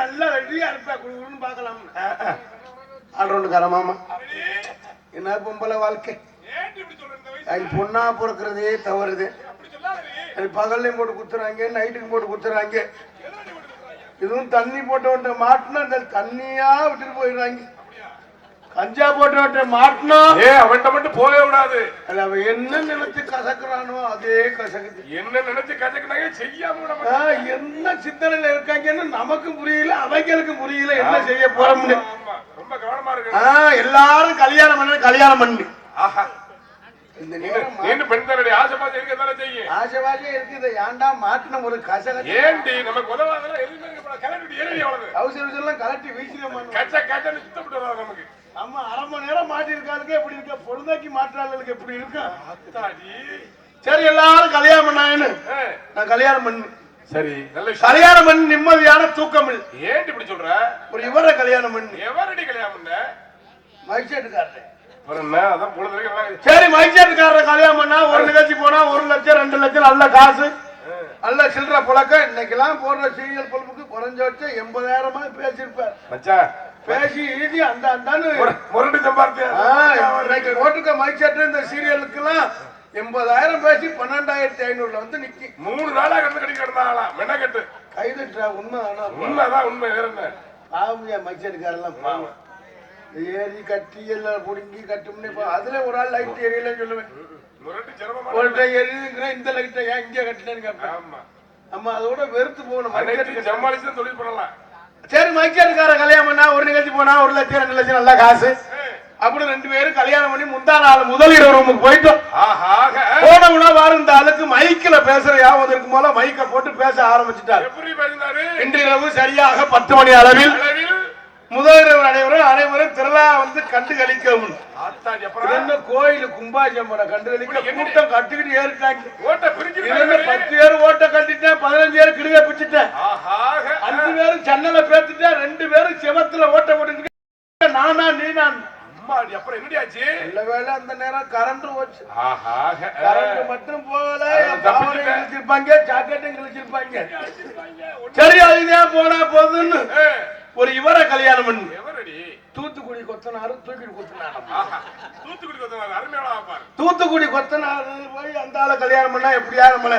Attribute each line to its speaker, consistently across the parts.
Speaker 1: நல்லா ரெடியா இருப்பா குடுன்னு பாக்கலாம் ஆல்ரவுண்டுக்கார மாமா. என்ன பொம்பளை வாழ்க்கை? அது பொண்ணா பிறக்கிறதே தவறுது. அது பகல்லையும் போட்டு குத்துறாங்க நைட்டுக்கு போட்டு குத்துறாங்க. இதுவும் தண்ணி போட்டவன்ட்ட மாட்டினா தண்ணியா விட்டுட்டு போயிடுறாங்க. கஞ்சா போட்டவன்ட்ட மாட்டினா?
Speaker 2: ஏ அவன்கிட்ட மட்டும் போகவே விடாது.
Speaker 1: அது அவன் என்ன நினைச்சு கசக்குறானோ அதே கசக்குது.
Speaker 2: என்ன நினைச்சு கஜக்கினாங்க செய்யாம.
Speaker 1: என்ன சிந்தனையில இருக்காங்கன்னு நமக்கும் புரியல அவங்களுக்கு புரியல என்ன செய்ய போறோம்னு.
Speaker 2: ரொம்ப கவனமா இருக்கு.
Speaker 1: எல்லாரும் கல்யாணம் பண்ண கல்யாணம் பண்ணு.
Speaker 2: ஆஹா.
Speaker 1: கலட்டி வீசினோம்
Speaker 2: கச்ச கச்சன்னு சுத்தப்பட்டு நமக்கு.
Speaker 1: அம்மா அரை மணி நேரம் மாட்டி இருக்காளுக்கு எப்படி இருக்க பொழுதாக்கி மாற்றாளுக்கு எப்படி இருக்கா?
Speaker 2: அத்தாடி.
Speaker 1: சரி எல்லாரும் கல்யாணம் பண்ணாங்கன்னு நான் கல்யாணம் பண்ணு
Speaker 2: சரி
Speaker 1: கல்யாணம் பண்ணி நிம்மதியான தூக்கம்
Speaker 2: ஏன்டி இப்படி சொல்ற?
Speaker 1: ஒரு இவரை கல்யாணம் பண்ணு.
Speaker 2: எவரடி கல்யாணம் பண்ண? நல்லா-
Speaker 1: சரி மைசேட்டுக்காரர் கல்யாணம் பண்ணா ஒரு நிகழ்ச்சி போனா ஒரு லட்சம் ரெண்டு லட்சம் நல்ல காசு. நல்ல சில்லற புழக்கம். இன்னைக்கெல்லாம் போடுற சீரியல் பொழுப்புக்கு குறைஞ்சபட்சம் எண்பதாயிரமா பேசியிருப்பார்.
Speaker 2: மச்சான்
Speaker 1: பேசி ஈஸி அந்த அந்தான்னு.
Speaker 2: முர- முரட்டு சம்பாத்தியா
Speaker 1: ஆ, இன்னைக்கு போட்டுக்க மைசேட்டு இந்த சீரியலுக்கெல்லாம் எண்பதாயிரம் பேசி பன்னெண்டாயிரத்தி ஐநூறுல வந்து நிக்கி.
Speaker 2: மூணு நாளா கண்டு கடி கிடந்தாங்களாம் மெனக்கட்டு
Speaker 1: கைதுட்டா உண்மை ஆனா
Speaker 2: உண்மைதான் உண்மை வேற என்ன?
Speaker 1: பாவமியா மைசேட்டுக்காரெல்லாம் பாவம். ஏறி கட்டி எல்லாம் புடுங்கி கட்டும்னு அதுல ஒரு ஆள் லைட் எரியலன்னு சொல்லுவேன். ஒரு எரியுங்கிற இந்த லைட்டை ஏன் இங்கே கட்டினேன்னு கேட்பேன்.
Speaker 2: ஆமா.
Speaker 1: நம்ம அதோட வெறுத்து போகணும்.
Speaker 2: தான் தொழில் பண்ணலாம்
Speaker 1: சரி மைக்கேட்டுக்கார கல்யாணம் பண்ணா ஒரு நிகழ்ச்சி போனா ஒரு லட்சம் ரெண்டு லட்சம் நல்ல காசு. அப்படி ரெண்டு பேரும் கல்யாணம் பண்ணி முந்தா நாள் முதல் இரவு ரூமுக்கு போயிட்டோம்
Speaker 2: ஆஹாக
Speaker 1: போனோம்னா வாரு இந்த ஆளுக்கு மைக்கில பேசுற யாவது இருக்கும் போல மைக்க போட்டு பேச ஆரம்பிச்சுட்டாரு.
Speaker 2: எப்படி பேசினாரு?
Speaker 1: இன்று இரவு சரியாக பத்து மணி அளவில்.
Speaker 2: அளவில்
Speaker 1: முதல் இரவு அனைவரும் அனைவரும் திருவிழா வந்து கண்டு கழிக்கவும் என்ன கோயில்? கும்பாஜம்பரை கண்டு கழிக்க கூட்டம் கட்டுக்கிட்டு ஏறிட்டாங்க. பத்து பேர் ஓட்ட கட்டிட்டேன் பதினஞ்சு பேர் கிடுக பிடிச்சிட்டேன்
Speaker 2: ஆஹாக.
Speaker 1: அஞ்சு பேரும் ஜன்னல பேத்துட்டேன் ரெண்டு பேரும் செவத்துல ஓட்ட போட்டு நானா நீ நான்.
Speaker 2: அப்புறம் என்னடி ஆச்சு
Speaker 1: நல்ல வேளை அந்த நேரம் கரண்ட் போச்சு. கரண்ட் மட்டும் போகல. கிழிச்சிருப்பாங்க ஜாக்கெட்டும் கிழிச்சிருப்பாங்க. சரி அதுதான் போனா போதுன்னு. ஒரு இவரை கல்யாணம் பண்ணு. தூத்துக்குடி கொத்தனாரு தூக்கிட்டு கொத்தனாரு
Speaker 2: தூத்துக்குடி கொத்தனார் அருமையான
Speaker 1: தூத்துக்குடி கொத்தனாரு போய் அந்த ஆளை கல்யாணம் பண்ணா எப்படியா நம்மள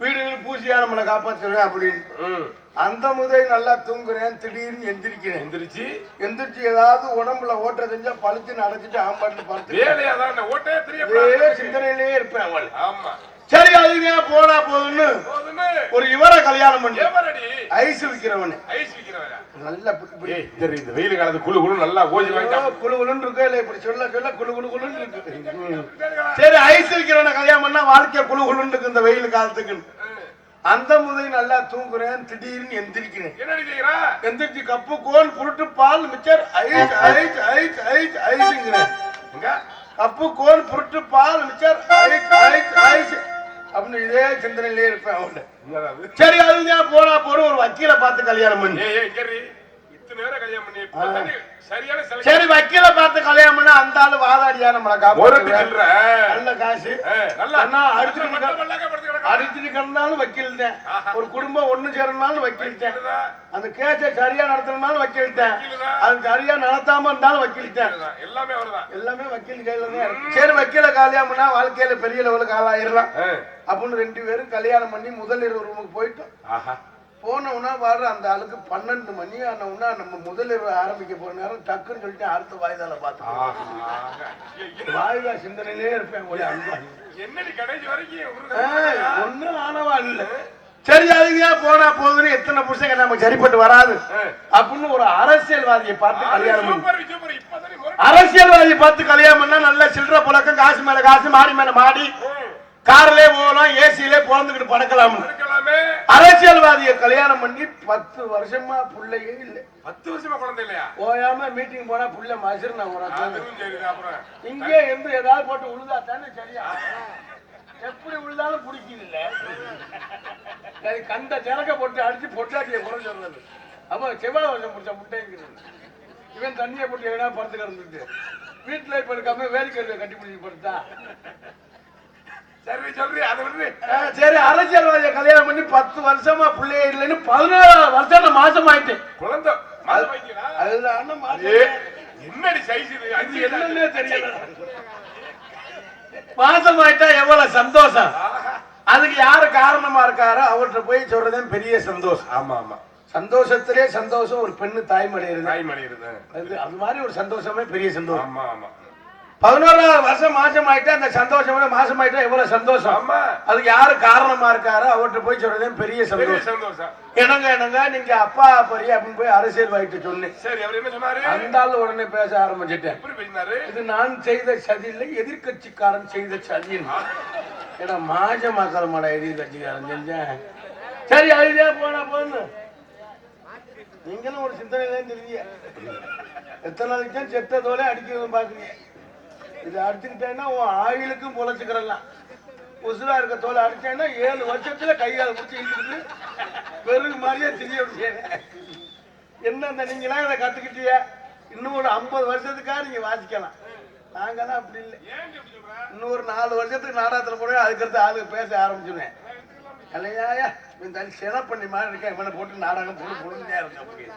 Speaker 1: வீடுகள் பூசியா நம்மளை காப்பாத்துறேன் அப்படின்னு அந்த முதல் நல்லா தூங்குறேன் திடீர்னு எந்திரிக்கிறேன்.
Speaker 2: எந்திரிச்சு?
Speaker 1: எந்திரிச்சு ஏதாவது உடம்புல ஓட்ட செஞ்சா பழுத்து அடைச்சிட்டு ஆம்பாட்டு பார்த்து சிந்தனையிலேயே இருப்பேன் அவள்.
Speaker 2: ஆமா.
Speaker 1: அதுதான் போனா போதுன்னு
Speaker 2: போதுன்னு
Speaker 1: ஒரு இவரை கல்யாணம் பண்ணி. ஐஸ் விக்கிறவனு.
Speaker 2: ஐஸ் விக்கிறவரா?
Speaker 1: நல்ல
Speaker 2: சரி இந்த வெயில் காலத்து குளு குளு நல்லா ஓஜி வாங்கிட்டா
Speaker 1: ஐயோ, குளு குளுன்னு இருக்கு இல்ல இப்படி சொல்ல சொல்ல குளு குளு குளுன்னு இருக்கு. சரி ஐஸ் விக்கிறவன கல்யாணம் பண்ணா வாழ்க்கை குளு குளுன்னு இருக்கு இந்த வெயில் காலத்துக்கு அந்த முதல் நல்லா தூங்குறேன் திடீர்னு எந்திரிக்கிறேன். எந்திரிச்சு கப்பு கோன் புருட்டு பால் mixture ice ice ice ice ஐஸ்ங்கிறேன். கப்பு கோன் புருட்டு பால் மிச்சர் ஐஸ் ஐஸ் ஐஸ். அப்படின்னு இதே சிந்தனையிலே இருப்பேன் அவன்? சரி அதுதான் போனா போற ஒரு வக்கீல பார்த்து கல்யாணம் பண்ணி.
Speaker 2: சரி
Speaker 1: சரி வக்கீல பார்த்து கல்யாணம் பண்ணா அந்த ஆளு வாதாடியா நம்மளை நல்ல காசு. வக்கீல் தான் ஒரு குடும்பம் ஒண்ணு சேரணும்னாலும் வக்கீல் தான் அந்த கேஸை சரியா நடத்தணும்னாலும் வக்கீல் தான் அது சரியா நடத்தாம இருந்தாலும் வக்கீல் தான்.
Speaker 2: எல்லாமே
Speaker 1: எல்லாமே வக்கீல் கையில தான். சரி வக்கீல கல்யாணம் பண்ணா வாழ்க்கையில பெரிய லெவலுக்கு ஆளாயிரலாம். அப்படின்னு ரெண்டு பேரும் கல்யாணம் பண்ணி முதல் ரூமுக்கு போயிட்டோம்.
Speaker 2: ஆஹா
Speaker 1: போனவுனா வாடுற அந்த ஆளுக்கு பன்னெண்டு மணி ஆனவுனா நம்ம முதல் இரவு ஆரம்பிக்க போற நேரம் டக்குன்னு சொல்லிட்டு அடுத்த வாய்தால
Speaker 2: என்ன-
Speaker 1: வாய்தா சிந்தனையிலே இருப்பேன் ஒரு அன்பா ஒன்னும் ஆனவா இல்ல. சரி அதுக்கு போனா போகுதுன்னு எத்தனை புருஷங்க நமக்கு சரிப்பட்டு வராது. அப்படின்னு ஒரு அரசியல்வாதியை பார்த்து கல்யாணம். அரசியல்வாதியை பார்த்து கல்யாணம் பண்ணா நல்ல சில்லற புழக்கம் காசு மேல காசு மாடி மேல மாடி. கார்லயே போகலாம் ஏசிலே பிறந்துக்கிட்டு பறக்கலாம்.
Speaker 2: இருக்கலாமே
Speaker 1: அரசியல்வாதியை கல்யாணம் பண்ணி பத்து வருஷமா பிள்ளையே இல்லை.
Speaker 2: பத்து வருஷமா குழந்தை இல்லையா?
Speaker 1: ஓயாம மீட்டிங் போனா புள்ள மசுறு நான் இங்கே இருந்து ஏதாவது போட்டு உழுதா தானே சரியா? எப்படி உழுதாலும் பிடிக்கல அது கண்ட ஜனக்க போட்டு அடிச்சு பொட்டாட்டிய குறை சொல்றது. அப்ப செவ்வாய் வருஷம் பிடிச்ச முட்டைங்கிறது. இவன் தண்ணியை போட்டு எவனா படுத்து கிடந்துட்டு வீட்டுல இப்ப இருக்காம வேலைக்கருவை கட்டி பிடிச்சி படுத்தா.
Speaker 2: சரி சொல்றி அதை விட்டு
Speaker 1: சரி அரசியல்வாதிய கல்யாணம் பண்ணி பத்து வருஷமா பிள்ளைய இல்லைன்னு பதினோரு வருஷம் மாசம் ஆயிட்டேன்
Speaker 2: குழந்தை என்னடி சைஸ் இது? அஞ்சு
Speaker 1: என்னன்னே தெரியல. மாசம் ஆயிட்டா எவ்வளவு சந்தோஷம். அதுக்கு யாரு காரணமா இருக்காரோ அவர்கிட்ட போய் சொல்றதே பெரிய சந்தோஷம்.
Speaker 2: ஆமா ஆமா.
Speaker 1: சந்தோஷத்திலே சந்தோஷம் ஒரு பெண்ணு தாய்மடைகிறது
Speaker 2: தாய் மணி இருந்தேன்
Speaker 1: அது அது மாதிரி ஒரு சந்தோஷமே பெரிய சந்தோஷம்.
Speaker 2: ஆமா ஆமா.
Speaker 1: பதினோராவது வருஷம் மாசம் ஆயிட்டா அந்த சந்தோஷம் மாசம் ஆயிட்டா எவ்வளவு சந்தோஷம்?
Speaker 2: ஆமா.
Speaker 1: அதுக்கு யாரு காரணமா இருக்காரோ அவர்கிட்ட போய் சொல்றதே பெரிய சந்தோஷம். என்னங்க என்னங்க நீங்க அப்பா பெரிய அப்படின்னு போய் அரசியல் வாயிட்டு சொன்னேன்
Speaker 2: சரி அவர் சொன்னாரு?
Speaker 1: அந்த ஆளு உடனே பேச ஆரம்பிச்சிட்டேன். இது நான் செய்த சதி இல்லை எதிர்கட்சிக்காரன் செய்த சதி ஏன்னா மாஜ மக்கள் மட எதிர்கட்சிக்காரன் செஞ்சேன். சரி அழுதே போனா போன்னு. நீங்களும் ஒரு சிந்தனையில தெரியுங்க எத்தனை நாளைக்கு தான் செத்த தோலை அடிக்கிறது பாக்குறீங்க இது அடிச்சுக்கிட்டேன்னா உன் ஆயிலுக்கும் பொழைச்சுக்கிறலாம் உசுரா இருக்க தோலை அடிச்சேன்னா ஏழு வருஷத்துல கைகால முடிச்சு இழுத்துட்டு பெருகு மாதிரியே தெரிய என்ன இந்த நீங்களாம் இதை கத்துக்கிட்டீங்க இன்னும் ஒரு ஐம்பது வருஷத்துக்காக நீங்க வாசிக்கலாம். நாங்கெல்லாம் அப்படி இல்லை. இன்னும் ஒரு நாலு வருஷத்துக்கு நாடகத்துல போடுவேன் அதுக்கடுத்து ஆளுக்கு பேச ஆரம்பிச்சுடுவேன் இல்லையா இந்த சில பண்ணி மாதிரி இருக்கேன் இவனை போட்டு நாடகம் போட்டு பொழுதுதான் இருக்கேன்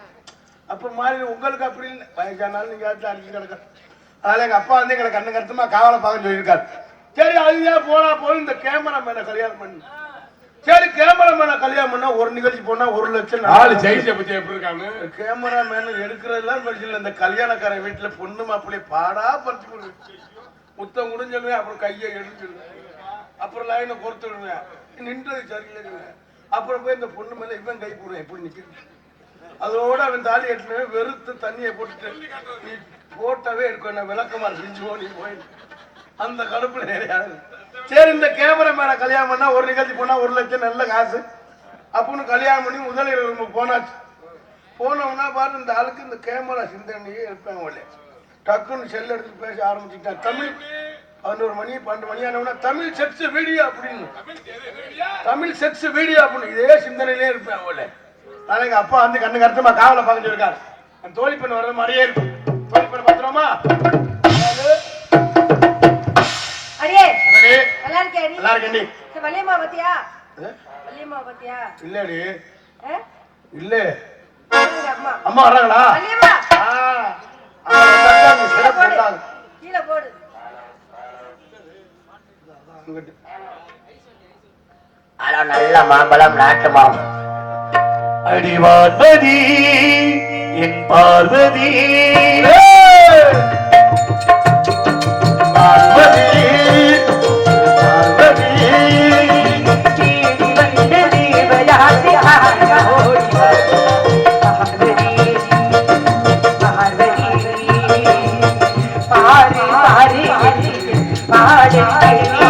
Speaker 1: அப்ப மாதிரி உங்களுக்கு அப்படி இல்லை. வயசானாலும் நீங்க ஆச்சு அடிச்சு கிடக்க அதனால எங்க அப்பா வந்து எங்களை கண்ணு கருத்துமா காவலை பார்க்க சொல்லியிருக்காரு. சரி அதுதான் போனா போய் இந்த கேமரா மேல கல்யாணம் பண்ணு. சரி கேமரா மேல கல்யாணம் பண்ணா ஒரு நிகழ்ச்சி போனா ஒரு லட்சம்
Speaker 2: ஆளு சைஸ் பத்தி எப்படி இருக்காங்க?
Speaker 1: கேமரா மேன் எடுக்கிறதெல்லாம் பிரச்சனை இந்த கல்யாணக்கார வீட்டுல பொண்ணு மாப்பிள்ளை பாடா பறிச்சு கொடு. முத்தம் முடிஞ்சிடுவேன் அப்புறம் கையை எடுத்துடுவேன் அப்புறம் லைனை பொறுத்து விடுவேன் நின்றது சரியில்லைங்க அப்புறம் போய் இந்த பொண்ணு மேல இவன் கை போடுவேன் எப்படி நிக்கிறது அதோட அவன் தாலி எட்டுனவே வெறுத்து தண்ணியை போட்டுட்டு போட்டவே இருக்கும். என்ன விளக்கமாக செஞ்சு ஓடி போய் அந்த கடுப்பு நிறையாது சரி இந்த கேமரா மேல கல்யாணம் பண்ணா ஒரு நிகழ்ச்சி போனா ஒரு லட்சம் நல்ல காசு. அப்படின்னு கல்யாணம் பண்ணி முதலில் போனாச்சு. போனோம்னா பாரு இந்த ஆளுக்கு இந்த கேமரா சிந்தனையே இருப்பேன் உள்ள டக்குன்னு செல் எடுத்து பேச ஆரம்பிச்சுட்டேன் தமிழ் பதினோரு மணி பன்னெண்டு மணி ஆனவனா தமிழ் செக்ஸ் வீடியோ அப்படின்னு. தமிழ் செக்ஸ் வீடியோ அப்படின்னு. இதே சிந்தனையிலே இருப்பேன் உள்ள அதனால எங்க அப்பா வந்து கண்ணு கருத்துமா காவலை பார்க்க சொல்லிருக்காரு அந்த தோழி பெண் வர்றது மாதிரியே இருக்கும் பத்திரமா
Speaker 3: அடியே? நல்லா இருக்கியா நீ?
Speaker 1: நல்லா இருக்கேன்டி
Speaker 3: இந்த வள்ளியம்மா பத்தியா? வள்ளியம்மா பத்தியா
Speaker 1: இல்லடி? இல்ல.
Speaker 3: அம்மா.
Speaker 1: அம்மா வர்றாங்களா
Speaker 3: கீழே போடு.
Speaker 4: ஆனா நல்ல மாம்பழம் நாட்டு மாம்பழம்.
Speaker 5: அடிவார்மதி என் பார்வதி. அடிவார்மதி என்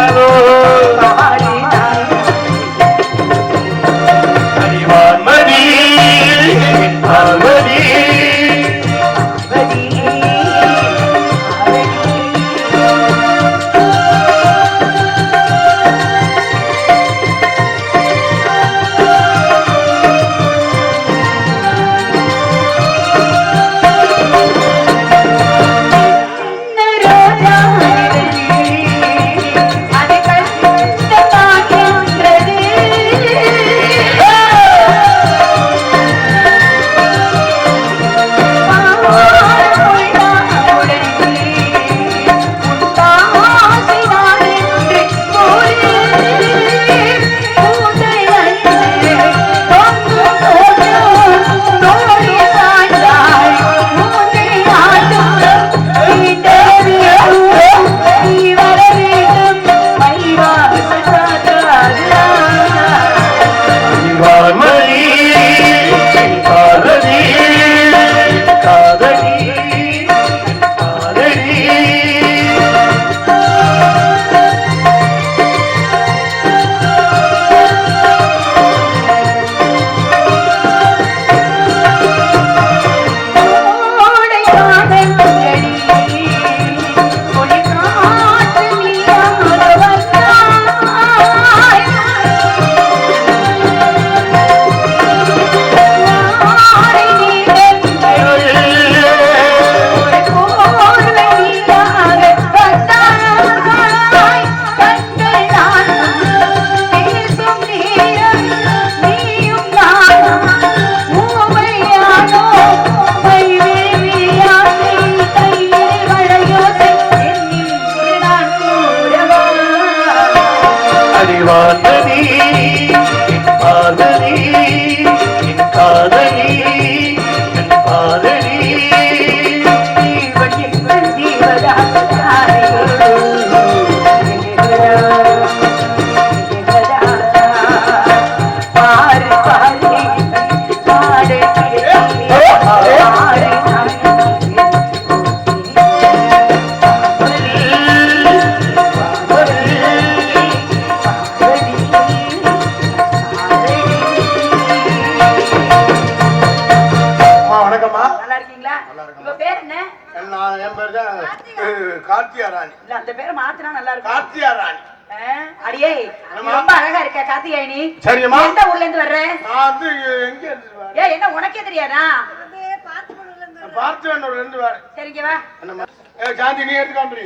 Speaker 6: ஏ என்ன உனக்கே தெரியாதா?
Speaker 3: அது பார்த்து கொண்டு வந்து
Speaker 1: நான் பார்த்து வேணும் ரெண்டு வரேன்
Speaker 6: சரிங்க வா.
Speaker 1: என்னம்மா ஏ சாந்தி நீ எடுத்துக்காம்பி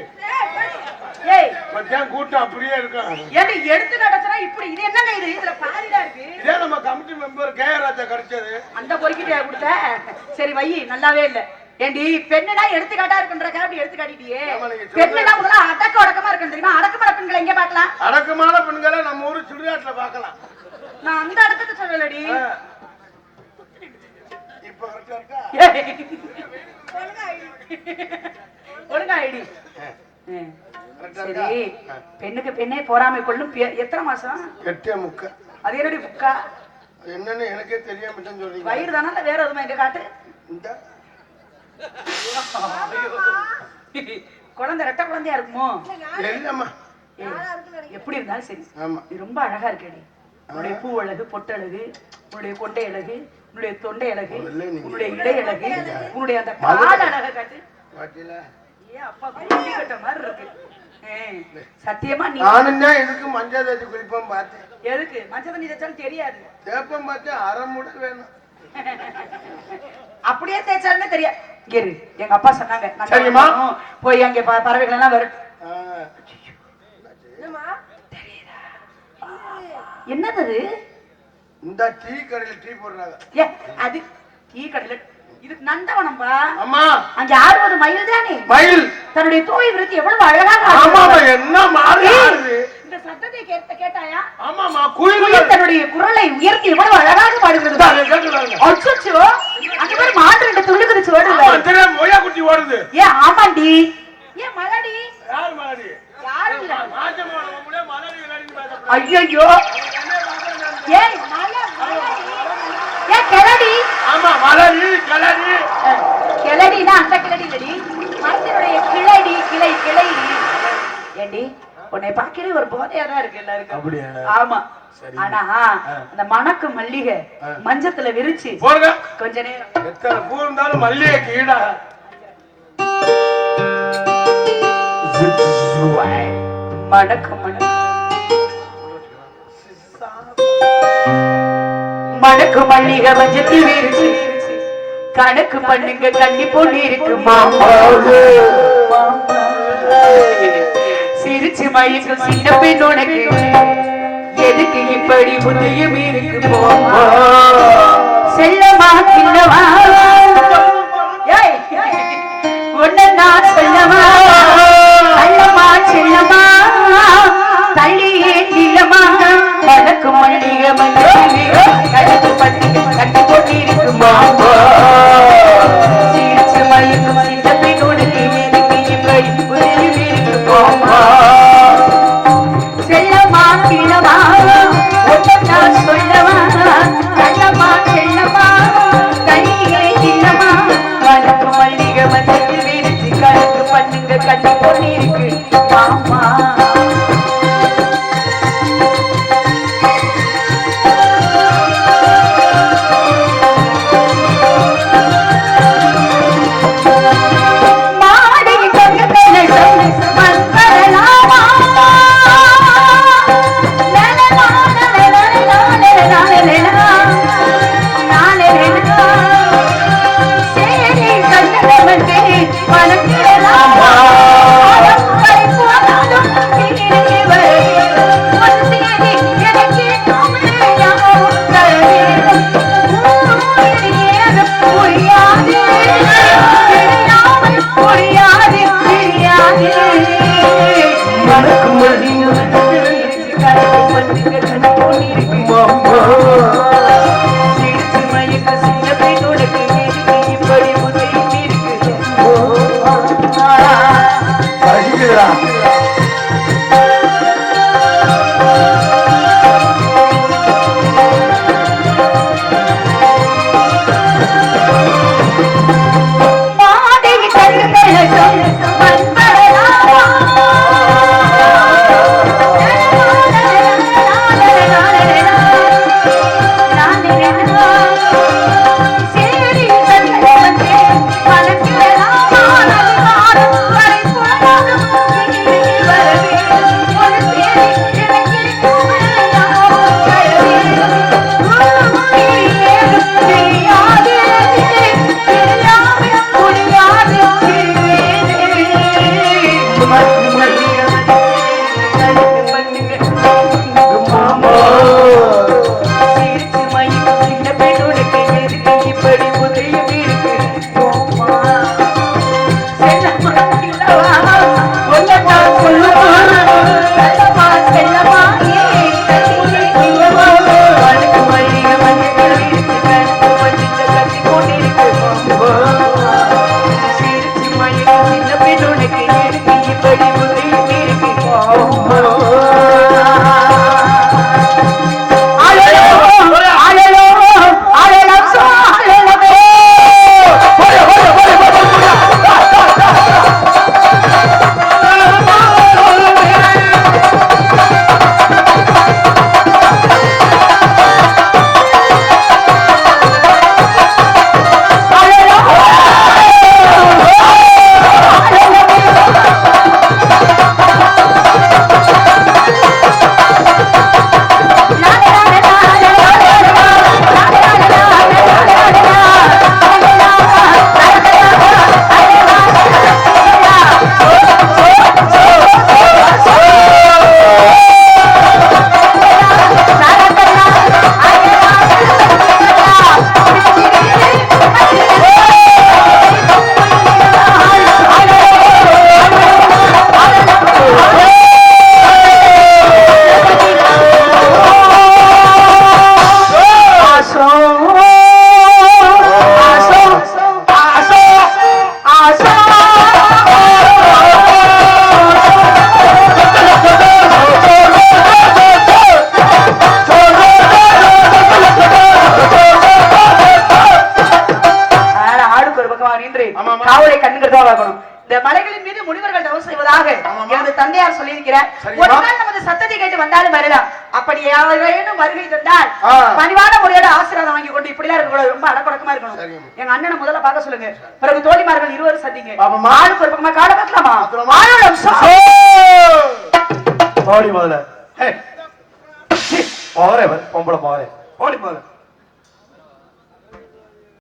Speaker 6: ஏய்.
Speaker 1: கூட்டம் அப்படியே இருக்கும்.
Speaker 6: ஏன்டி எடுத்து இப்படி இது என்னங்க இது? இதுல பாதிடா இருக்கு.
Speaker 1: இதே நம்ம கமிட்டி மெம்பர் கே ராஜா கிடைச்சது.
Speaker 6: அந்த பொறுக்கிட்டே கொடுத்த? சரி வை நல்லாவே இல்ல. ஏண்டி பெண்ணுனா எடுத்துக்காட்டா இருக்குன்றக்கா அப்படி எடுத்து காட்டிட்டியே பெண்ணுனா முதல்ல அடக்க உடக்கமா இருக்கும் தெரியுமா? அடக்கமான பெண்களை எங்க பார்க்கலாம்?
Speaker 1: அடக்கமான பெண்களை நம்ம ஊரு சுடுகாட்டுல பார்க்கலாம்.
Speaker 6: நான் அந்த அடக்கத்தை சொல்லலடி. ஒழுங்கா ஐடி சரி பெண்ணுக்கு பெண்ணே போறாமை கொள்ளும் எத்தனை மாசம்
Speaker 1: எட்டே முக்க
Speaker 6: அது என்னடி புக்கா
Speaker 1: என்னன்னு எனக்கே தெரியாம தான் சொல்றீங்க
Speaker 6: வயிறு தானே வேற எதுவுமே எங்க காட்டு குழந்தை ரெட்ட குழந்தையா இருக்குமோ எப்படி இருந்தாலும் சரி. ரொம்ப அழகா இருக்கடி. உன்னுடைய பூ அழகு பொட்டழகு உன்னுடைய கொண்டை அழகு உன்னுடைய தொண்டை அழகு உன்னுடைய இடை அழகு உன்னுடைய அந்த கால் அழகை காட்டு.
Speaker 1: பாத்தீங்களா
Speaker 6: ஏ அப்பா குட்டி கட்ட மாதிரி இருக்கு. ஏய், சத்தியமா நீ
Speaker 1: நானும் தான் இதுக்கு மஞ்சள் தேய்ச்சி குளிப்பேன் பார்த்தேன்.
Speaker 6: எதுக்கு? மஞ்சள் தண்ணி தேய்ச்சாலும் தெரியாது.
Speaker 1: தேப்பம் பார்த்தேன் அரை மூட வேணும்.
Speaker 6: அப்படியே தேய்ச்சாலுமே தெரியாது. இங்க இரு. எங்க அப்பா சொன்னாங்க.
Speaker 1: சரிம்மா.
Speaker 6: போய் அங்க பறவைகள் எல்லாம் வரும். என்னது?
Speaker 1: இந்த டீ கடையில டீ போடுறாங்க.
Speaker 6: அது டீ கடையில இதுக்கு நந்தவனம்பா.
Speaker 1: அம்மா.
Speaker 6: அங்க ஆடுவது மயில் தானே?
Speaker 1: மயில்
Speaker 6: தன்னுடைய தோய் விருத்தி எவ்வளவு அழகாக ஆடுகிறது.
Speaker 1: என்ன மாறி
Speaker 6: இந்த சத்தத்தை கேட்ட கேட்டாயா?
Speaker 1: ஆமாமா
Speaker 6: குயில் தன்னுடைய குரலை உயர்த்தி எவ்வளவு அழகாக பாடுகிறது
Speaker 1: கேட்டுறாங்க
Speaker 6: அச்சோ அந்த மாதிரி மாட்டு ரெண்டு துள்ளி குதிச்சு ஓடுது
Speaker 1: மொயா குட்டி ஓடுது
Speaker 6: ஏன் ஆமாண்டி ஏன் மலடி
Speaker 1: யார் மாறி
Speaker 6: யாரும் இல்ல
Speaker 1: மாஜமான முடிய மலரி விளையாடி பேச
Speaker 6: ஐயோ ஏய் மலை மலடி ஏன் கிளடி
Speaker 1: ஆமா மலரி கலரி
Speaker 6: கிளடினா அந்த கிளடி இல்லடி மரத்தினுடைய கிளடி கிளை கிளைடி ஏண்டி உன்னை பார்க்கவே ஒரு போதையா தான் இருக்கு எல்லாருக்கும்
Speaker 1: அப்படியா?
Speaker 6: ஆமா
Speaker 1: சரி.
Speaker 6: ஆனா அந்த மணக்கு மல்லிகை. மஞ்சத்துல விரிச்சு கொஞ்ச நேரம்.
Speaker 1: எத்தனை பூ இருந்தாலும் மல்லிகை கீழா
Speaker 6: மணக்கு மணக்கு. மணக்கு மல்லிகை மஞ்சத்தில் விரிச்சு. கணக்கு பண்ணுங்க கண்ணி பொண்ணு இருக்கு சிரிச்சு மயக்கும் சின்ன பெண் உனக்கு. எதுக்கு இப்படி உதயம் இருக்கு போமா? செல்லமா ஏய், உன்னை நான் சொல்லவா கேட்டு வந்தாலும் வரலாம். அப்படி யாரேனும் வருகை தந்தால். பணிவான முறையோட ஆசீர்வாதம் வாங்கி கொண்டு இப்படிலாம் இருக்கக்கூடாது ரொம்ப அடக்கடக்கமா இருக்கணும். எங்க அண்ணனை முதல்ல பார்க்க சொல்லுங்க. பிறகு தோழிமார்கள் இருவரும் சந்திங்க. ஆளுக்கு ஒரு பக்கமா காலை பார்க்கலாமா
Speaker 5: ஓடி முதல்ல போறே பாரு, பொம்பளை போறேன் ஓடி முதல்ல